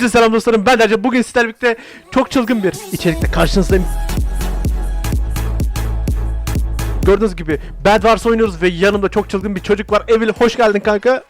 Hepinize selam dostlarım. Ben Derece bugün sizlerle çok çılgın bir içerikle karşınızdayım. Gördüğünüz gibi Bad Wars oynuyoruz ve yanımda çok çılgın bir çocuk var. Evil hoş geldin kanka.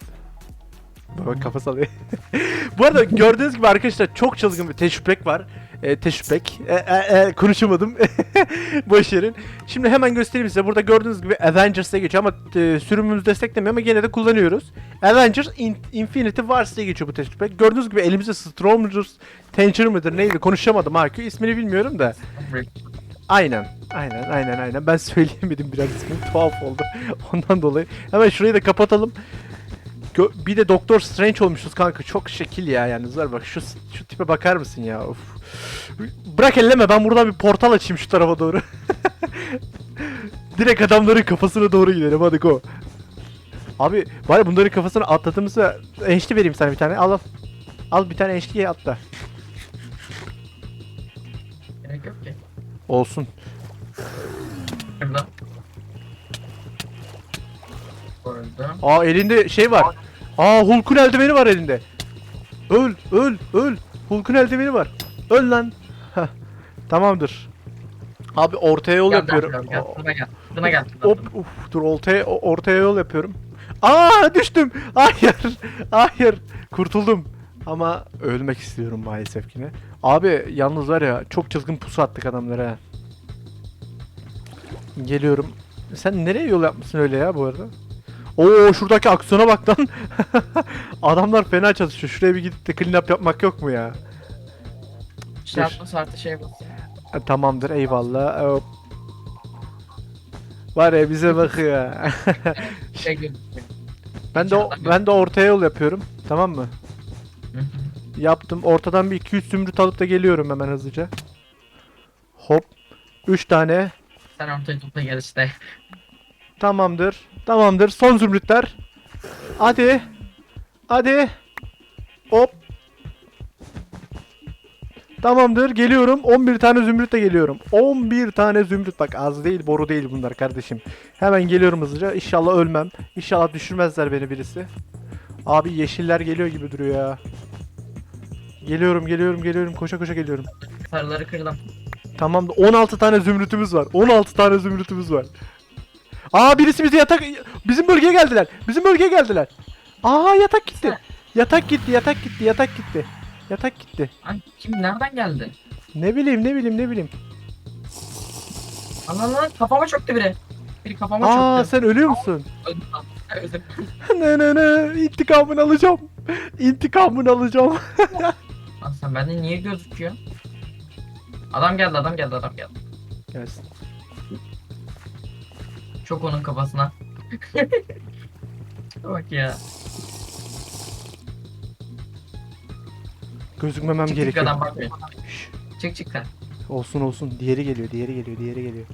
Bak kafa sallıyor Bu arada gördüğünüz gibi arkadaşlar çok çılgın bir teşbek var e, teşbek e, e, e, konuşamadım boş yerin Şimdi hemen göstereyim size burada gördüğünüz gibi Avengers diye geçiyor ama e, sürümümüz desteklemiyor ama gene de kullanıyoruz Avengers In- Infinity Wars geçiyor bu teşbek Gördüğünüz gibi elimizde Stromers Tanger mıdır neydi konuşamadım HQ ismini bilmiyorum da Aynen. Aynen aynen aynen. Ben söyleyemedim biraz ismini. Tuhaf oldu. Ondan dolayı. Hemen şurayı da kapatalım. Gö- bir de Doktor Strange olmuşuz kanka. Çok şekil ya yani. Zar bak şu şu tipe bakar mısın ya? Of. Bırak elleme ben buradan bir portal açayım şu tarafa doğru. Direkt adamların kafasına doğru gidelim hadi go. Abi bari bunların kafasına atladığımızda enişte vereyim sana bir tane. Al al. Al bir tane enişteyi atla. Gerek yok ki. Olsun. Koydum. Aa elinde şey var. Aa Hulk'un eldiveni var elinde. Öl, öl, öl. Hulk'un eldiveni var. Öl lan. Tamamdır. Abi ortaya yol Gel, yapıyorum. Gel, gel, buna gel. Buna gel. Hop, uf, dur ortaya ortaya yol yapıyorum. Aa düştüm. Hayır. Hayır. Kurtuldum. Ama ölmek istiyorum maalesef yine. Abi yalnız var ya çok çılgın pusu attık adamlara. ha. Geliyorum. Sen nereye yol yapmışsın öyle ya bu arada? Oo şuradaki aksiyona bak lan. Adamlar fena çalışıyor. Şuraya bir gidip de clean up yapmak yok mu ya? Şey atma artı şey bas. Ha, tamamdır eyvallah. Hop. Var ya bize bakıyor. Şey gibi. ben de o- ben de ortaya yol yapıyorum. Tamam mı? Hı. Yaptım. Ortadan bir 200 zümrüt alıp da geliyorum hemen hızlıca. Hop. 3 tane. Sen ortaya topla gel işte. Tamamdır. Tamamdır. Son zümrütler. Hadi. Hadi. Hop. Tamamdır. Geliyorum. 11 tane zümrütle geliyorum. 11 tane zümrüt. Bak az değil, boru değil bunlar kardeşim. Hemen geliyorum hızlıca. İnşallah ölmem. İnşallah düşürmezler beni birisi. Abi yeşiller geliyor gibi duruyor ya. Geliyorum, geliyorum, geliyorum. Koşa koşa geliyorum. Sarıları kırdım. Tamam da 16 tane zümrütümüz var. 16 tane zümrütümüz var. Aa birisi bizi yatak bizim bölgeye geldiler. Bizim bölgeye geldiler. Aa yatak gitti. Yatak gitti, yatak gitti, yatak gitti. Yatak gitti. Ay kim nereden geldi? Ne bileyim, ne bileyim, ne bileyim. Lan lan kafama çöktü biri. Biri kafama Aa çöktü. sen ölüyor musun? Öldüm lan. Öldüm. ne ne ne intikamını alacağım. İntikamını alacağım. Lan sen bende niye gözüküyor? Adam geldi adam geldi adam geldi. Gelsin. Çok onun kafasına. Bak ya. Gözükmemem Çık çık gerekiyor. adam bakmıyor. Şş, Çık çık sen. olsun olsun. Diğeri geliyor, diğeri geliyor, diğeri geliyor.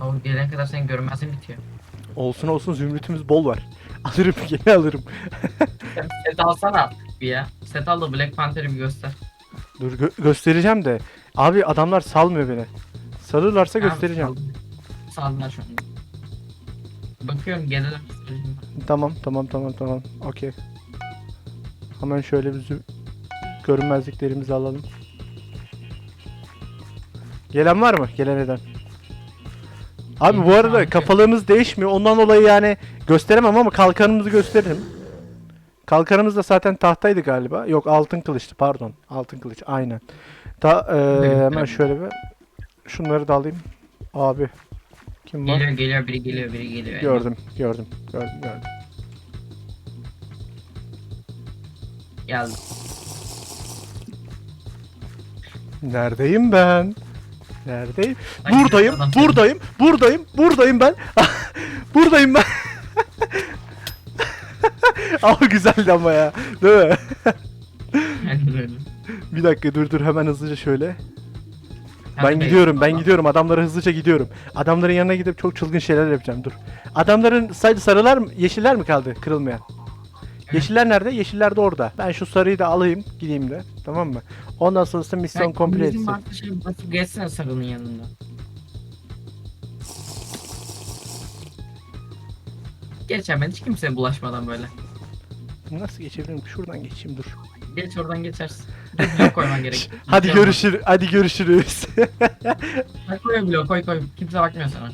Oğlum gelene kadar senin görünmezliğin bitiyor. Olsun olsun zümrütümüz bol var. Alırım gene alırım. Sen set alsana bir ya. Set al da Black Panther'ı bir göster. Dur gö- göstereceğim de. Abi adamlar salmıyor beni. Salırlarsa Tamam, göstereceğim. Saldılar şu an. Bakıyorum gelelim. Tamam tamam tamam tamam. Okey. Hemen şöyle zü- görünmezliklerimizi alalım. Gelen var mı? Gelen eden. Abi bu arada Harika. kafalığımız değişmiyor. Ondan dolayı yani gösteremem ama kalkanımızı gösteririm. Kalkanımız da zaten tahtaydı galiba. Yok altın kılıçtı pardon. Altın kılıç aynen. Eee, Evet, hemen şöyle bir şunları da alayım. Abi kim var? Geliyor geliyor biri geliyor biri geliyor. Gördüm, gördüm, gördüm, gördüm. Geldi. Neredeyim ben? Neredeyim? Ay, Buradayım, adam- buradayım, buradayım, buradayım ben. buradayım ben. ama güzeldi ama ya. Değil mi? Bir dakika dur dur hemen hızlıca şöyle. Ben be, gidiyorum, ben gidiyorum. Adamlara hızlıca gidiyorum. Adamların yanına gidip çok çılgın şeyler yapacağım. Dur. Adamların sadece sarılar mı, yeşiller mi kaldı kırılmayan? Yeşiller nerede? Yeşiller de orada. Ben şu sarıyı da alayım, gideyim de. Tamam mı? Ondan sonrasında misyon komple bizim etsin. başka şey basıp geçsene sarının yanında. Geç hemen hiç kimseye bulaşmadan böyle. Nasıl geçebilirim? Şuradan geçeyim dur. Geç oradan geçersin. Blok koyman gerek. Hadi Yapma. görüşürüz. Hadi görüşürüz. Koy koy blok koy koy. Kimse bakmıyor sana.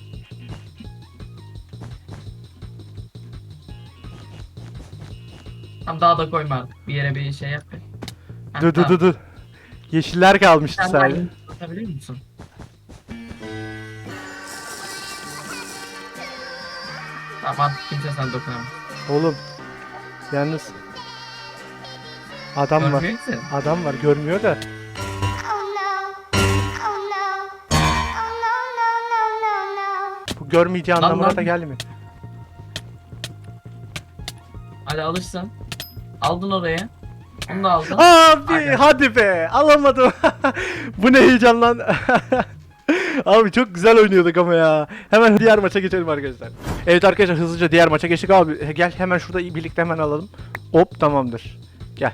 Tam daha da koyma. Bir yere bir şey yap. Ha, dur dur tamam. dur dur. Yeşiller kalmıştı Sen sadece. atabilir musun? Tamam kimse sana dokunamaz. Oğlum. Yalnız. Adam var. Görmüyor. Adam var görmüyor da. Oh no. Oh no. Oh no, no, no, no, no. Bu görmeyeceği Lan anlamına lan. da gelmiyor. Hadi alışsın. Aldın oraya. Onu da aldın. Abi Aynen. hadi be alamadım. Bu ne heyecan lan. Abi çok güzel oynuyorduk ama ya. Hemen diğer maça geçelim arkadaşlar. Evet arkadaşlar hızlıca diğer maça geçtik abi. Gel hemen şurada birlikte hemen alalım. Hop tamamdır. Gel.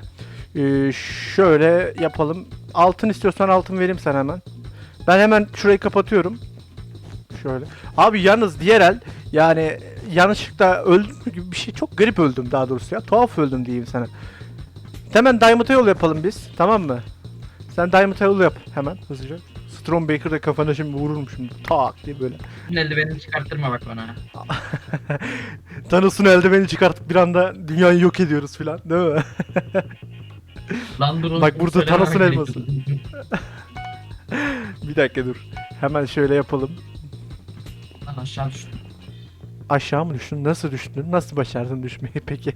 Ee, şöyle yapalım. Altın istiyorsan altın vereyim sana hemen. Ben hemen şurayı kapatıyorum. Şöyle. Abi yalnız diğer el yani yanlışlıkla öldüm gibi bir şey çok garip öldüm daha doğrusu ya. Tuhaf öldüm diyeyim sana. Hemen Diamond'a yol yapalım biz. Tamam mı? Sen Diamond'a yol yap hemen hızlıca. Strong Baker de kafana şimdi vururum şimdi. Tak diye böyle. Eldivenini çıkarttırma bak bana. Thanos'un eldiveni çıkartıp bir anda dünyayı yok ediyoruz filan değil mi? Lan durun. Bak burada Thanos'un elması. bir dakika dur. Hemen şöyle yapalım. Lan aşağı düştüm. Aşağı mı düştün? Nasıl düştün? Nasıl başardın düşmeyi peki?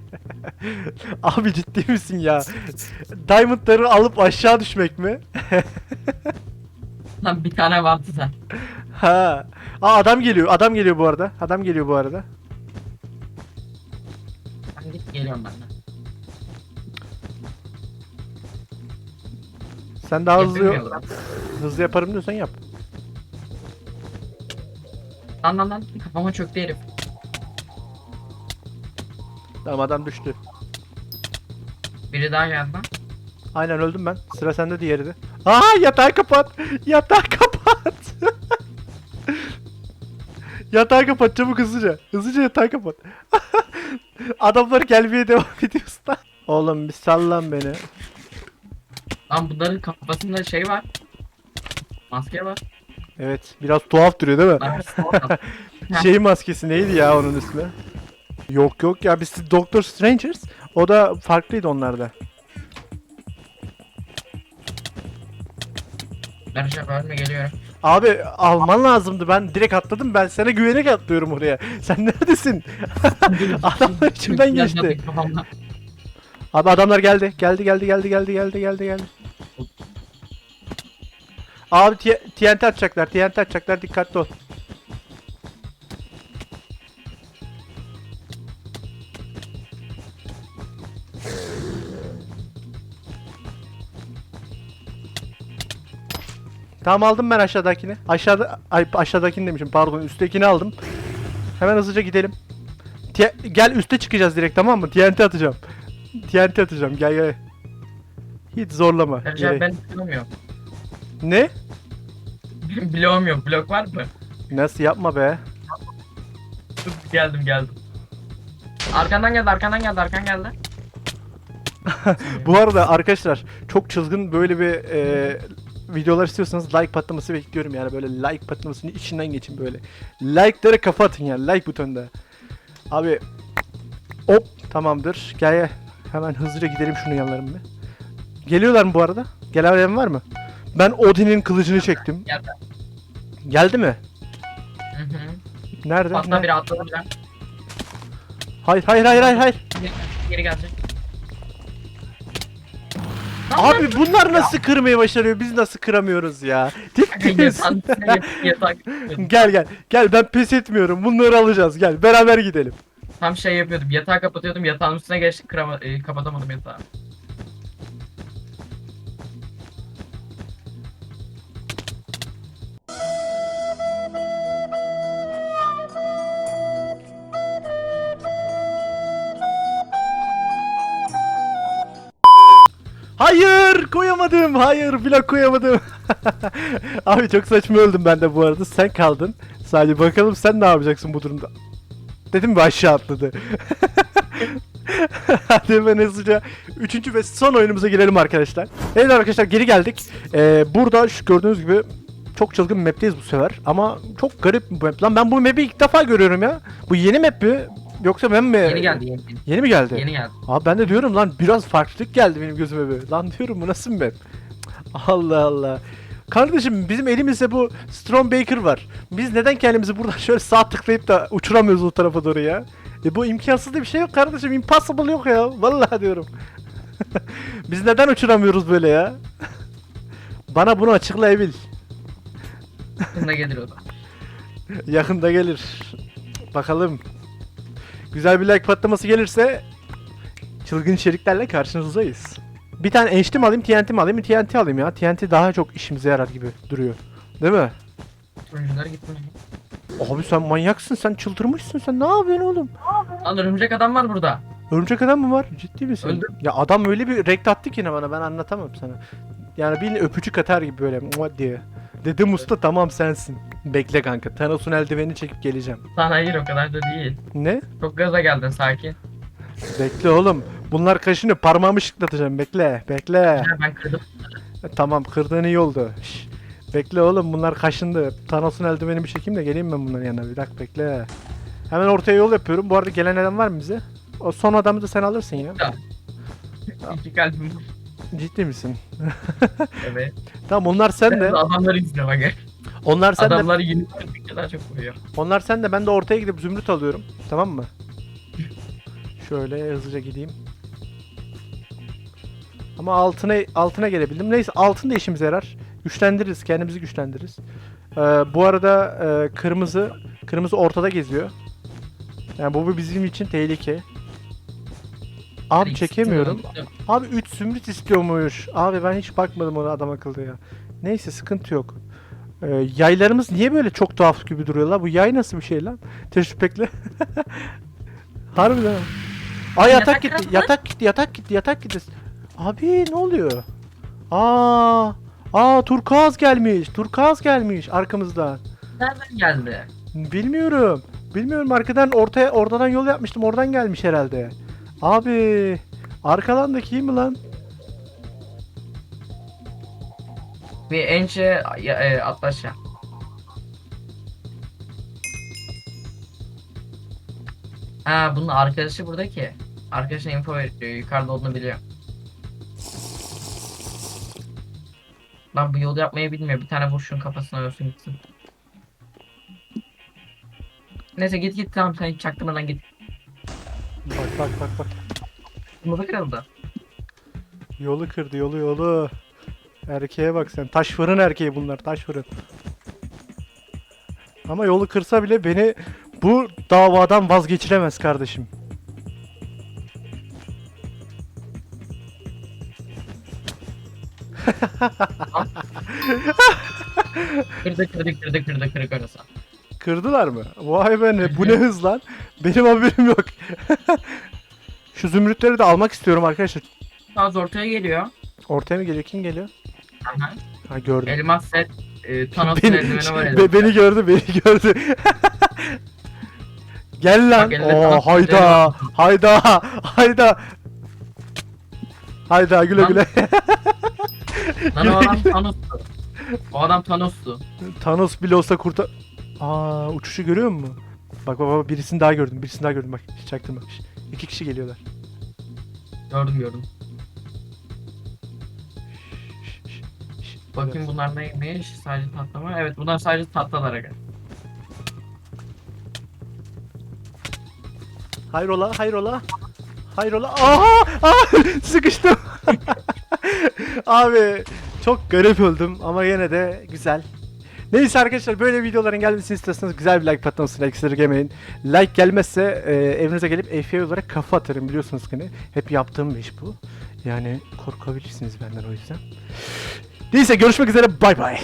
Abi ciddi misin ya? Diamond'ları alıp aşağı düşmek mi? Lan bir tane vardı da. Ha. Aa adam geliyor. Adam geliyor bu arada. Adam geliyor bu arada. Ben git geliyorum ben de. Sen daha hızlı hızlı yaparım diyorsan yap. Lan lan lan kafama çöktü herif. Tamam adam düştü. Biri daha geldi lan. Aynen öldüm ben. Sıra sende diğeri de. Aa yatağı kapat. Yatağı kapat. yatağı kapat çabuk hızlıca. Hızlıca yatağı kapat. Adamlar gelmeye devam ediyorsun lan. Oğlum bir sallan beni. Lan bunların kafasında şey var. Maske var. Evet biraz tuhaf duruyor değil mi? Şey maskesi neydi ya onun ismi? Yok yok ya biz Doctor Strangers. O da farklıydı onlarda. Ben şey bölme geliyorum. Abi alman lazımdı. Ben direkt atladım. Ben sana güvenerek atlıyorum oraya. Sen neredesin? Adamlar içimden geçti. Abi adamlar geldi. Geldi geldi geldi geldi geldi geldi geldi. Abi TNT atacaklar. TNT atacaklar. Dikkatli ol. Tamam aldım ben aşağıdakini. Aşağıda ay aşağıdakini demişim pardon üsttekini aldım. Hemen hızlıca gidelim. T- gel üste çıkacağız direkt tamam mı? TNT atacağım. TNT atacağım gel gel. Hiç zorlama. Ercan ben bloğum Ne? Bloğum yok. Blok var mı? Nasıl yapma be. Dur, geldim geldim. Arkandan geldi arkandan geldi arkan geldi. Bu arada arkadaşlar çok çılgın böyle bir e, videolar istiyorsanız like patlaması bekliyorum yani böyle like patlamasının içinden geçin böyle. Like'lara kafa atın yani like butonunda. Abi hop tamamdır. Gel gel. Hemen hızlıca gidelim şunun yanlarına bir. Geliyorlar mı bu arada? Gelen var mı? Ben Odin'in kılıcını çektim. Geldi. Geldi mi? Hı hı. Nerede? Hatta Ne? biri atladı bile. Hayır hayır hayır hayır hayır. Geri gelecek. Abi bunlar nasıl kırmayı başarıyor? Biz nasıl kıramıyoruz ya? Misin? Yatak, yatak. Gel gel. Gel ben pes etmiyorum. Bunları alacağız. Gel beraber gidelim. Tam şey yapıyordum. Yatağı kapatıyordum. Yatağın üstüne geçtik. Kırama, e, kapatamadım yatağı. Hayır koyamadım. Hayır blok koyamadım. Abi çok saçma öldüm ben de bu arada. Sen kaldın. Sadece bakalım sen ne yapacaksın bu durumda. Dedim mi aşağı atladı. Hadi hemen hızlıca üçüncü ve son oyunumuza girelim arkadaşlar. Evet arkadaşlar geri geldik. Ee, burada şu gördüğünüz gibi çok çılgın bir map'teyiz bu sefer. Ama çok garip bir map. Lan ben bu map'i ilk defa görüyorum ya. Bu yeni map mi? Yoksa ben mi? Yeni geldi yeni. Yeni mi geldi? Yeni geldi. Abi ben de diyorum lan biraz farklılık geldi benim gözüme bir. Lan diyorum bu nasıl bir map? Allah Allah. Kardeşim bizim elimizde bu Strong Baker var. Biz neden kendimizi buradan şöyle sağ tıklayıp da uçuramıyoruz o tarafa doğru ya? E bu imkansız diye bir şey yok kardeşim. Impossible yok ya. Vallahi diyorum. Biz neden uçuramıyoruz böyle ya? Bana bunu açıklayabil. Şimdi gelir o da. Yakında gelir. Bakalım. Güzel bir like patlaması gelirse çılgın içeriklerle karşınızdayız. Bir tane enişte mi alayım, TNT mi alayım? TNT alayım ya. TNT daha çok işimize yarar gibi duruyor. Değil mi? Turuncular gitmiş. Abi sen manyaksın, sen çıldırmışsın, sen ne yapıyorsun oğlum? Lan örümcek adam var burada. Örümcek adam mı var? Ciddi misin? Öldüm. Ya adam öyle bir rekt attı ki yine bana ben anlatamam sana. Yani bir öpücük atar gibi böyle diye. Dedim usta tamam sensin. Bekle kanka. Thanos'un eldivenini çekip geleceğim. Lan hayır o kadar da değil. Ne? Çok gaza geldin sakin. Bekle oğlum. Bunlar kaşını parmağımı şıklatacağım. Bekle. Bekle. Ya ben kırdım. E, Tamam kırdığın iyi oldu. Şş, Bekle oğlum bunlar kaşındı. Thanos'un eldivenini bir çekeyim de geleyim ben bunların yanına. Bir dakika bekle. Hemen ortaya yol yapıyorum. Bu arada gelen adam var mı bize? O son adamı da sen alırsın ya. İki kalbim. Ciddi misin? Evet. Tamam onlar sen de. Adamları izle bak. Onlar sen de. Adamları yeni daha çok vuruyor. Onlar sen de ben de ortaya gidip zümrüt alıyorum. Tamam mı? Şöyle hızlıca gideyim. Ama altına altına gelebildim. Neyse altın da işimize yarar. Güçlendiririz, kendimizi güçlendiririz. Ee, bu arada e, kırmızı kırmızı ortada geziyor. Yani bu bizim için tehlike. Abi çekemiyorum. Abi 3 zümrüt istiyormuş. Abi ben hiç bakmadım ona adam akıllı ya. Neyse sıkıntı yok. Ee, yaylarımız niye böyle çok tuhaf gibi duruyorlar? Bu yay nasıl bir şey lan? Teşbihle. Harbiden. Aa yatak Yatak gitti, yatak gitti, yatak gitti, yatak gitti. Abi ne oluyor? Aa, aa turkuaz gelmiş, turkuaz gelmiş arkamızdan. Nereden geldi? Bilmiyorum. Bilmiyorum arkadan ortaya oradan yol yapmıştım. Oradan gelmiş herhalde. Abi arkadan da kim lan? Bir ya, e, atla aşağı. Ha bunun arkadaşı burada ki. Arkadaşına info veriyor. Yukarıda olduğunu biliyor. Lan bu yolu yapmayı bilmiyor. Bir tane vur şunun kafasına ölsün gitsin. Neyse git git tamam sen çaktırmadan git. Bak bak bak. Kırmızı kırıldı. Yolu kırdı yolu yolu. Erkeğe bak sen. Taş fırın erkeği bunlar. Taş fırın. Ama yolu kırsa bile beni bu davadan vazgeçiremez kardeşim. Kırdı kırdı kırdı kırdı kırdı kırdı. Kırdılar mı? Vay be ne, bu ne hız lan. Benim haberim yok. Şu zümrütleri de almak istiyorum arkadaşlar. Saz ortaya geliyor. Ortaya mı geliyor? Kim geliyor? Aha. Ha gördüm. Elmas set. E, Thanos'un eldiveni var be- elimde. beni gördü, beni gördü. Gel lan. Bak elinde Oo Thanos hayda. Hayda. Hayda. Hayda güle Lan, güle. Lan o adam Thanos'tu. O adam Thanos'tu. Thanos bile olsa kurtar... Aa uçuşu görüyor musun? Bak bak bak birisini daha gördüm. Birisini daha gördüm bak. Hiç çaktırma. Şş, İki kişi geliyorlar. Gördüm gördüm. Bakayım bunlar neymiş? Sadece tatlı mı? Evet bunlar sadece tatlılar aga. Hayrola, hayrola. Hayrola. Aha! Aa! Sıkıştım. Abi çok garip öldüm ama yine de güzel. Neyse arkadaşlar böyle videoların gelmesini istiyorsanız güzel bir like patlamasını like'ları gelmeyin. Like gelmezse e, evinize gelip FA olarak kafa atarım biliyorsunuz ki ne. Hep yaptığım bir iş bu. Yani korkabilirsiniz benden o yüzden. Neyse görüşmek üzere bay bay.